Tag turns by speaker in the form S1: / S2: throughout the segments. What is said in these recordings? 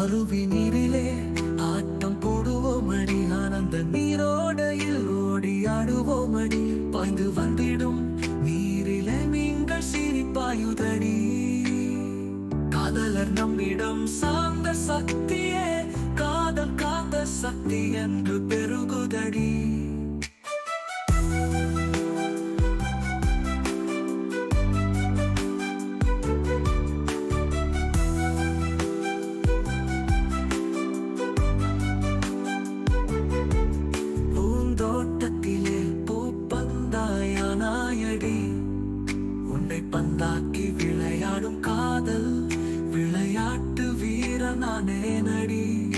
S1: அருவி நீரிலே ஆட்டம் போடுவோம் அடி ஆனந்த நீரோடையில் ஓடி ஆடுவோம் அடி பாய்ந்து வந்திடும் நீரில நீங்கள் சிரிப்பாயுதடி. காதலர் நம்மிடம் சார்ந்த சக்தியே காதல் காந்த சக்தி என்று பெருகுதடி. நானே நடி.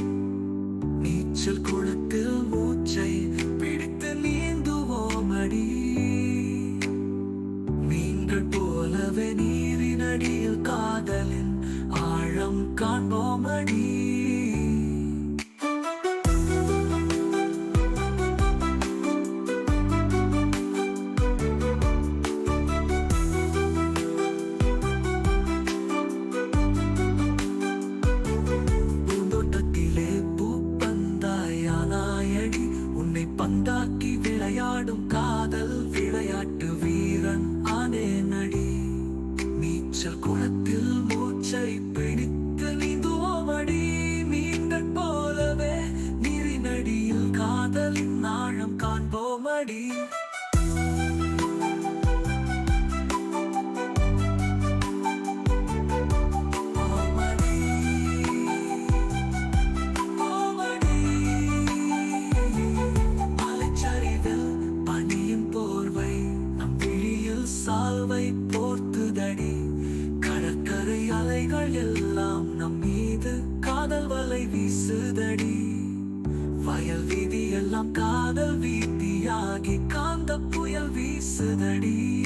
S1: நீச்சல் குளத்தில் மூச்சை பிடித்து நீந்துவோம் அடி. நீங்கள் போலவே நீரினடியில் காதலின் ஆழம் காண்போம் அடி. விளையாடும் காதல் விளையாட்டு வீரன் ஆனே நடி. நீச்சல் குளத்தில் மூச்சை பிடித்து நீந்துவோமடி மீன்கள் போலவே நீரினடியில் காதலின் ஆழம் காண்போமடி. சால்வை போர்த்துதடி. கடற்கரை அலைகள் எல்லாம் நம் மீது காதல் வலை வீசுதடி. வயல் வீதி எல்லாம் காதல் வீதியாகி காந்த புயல் வீசுதடி.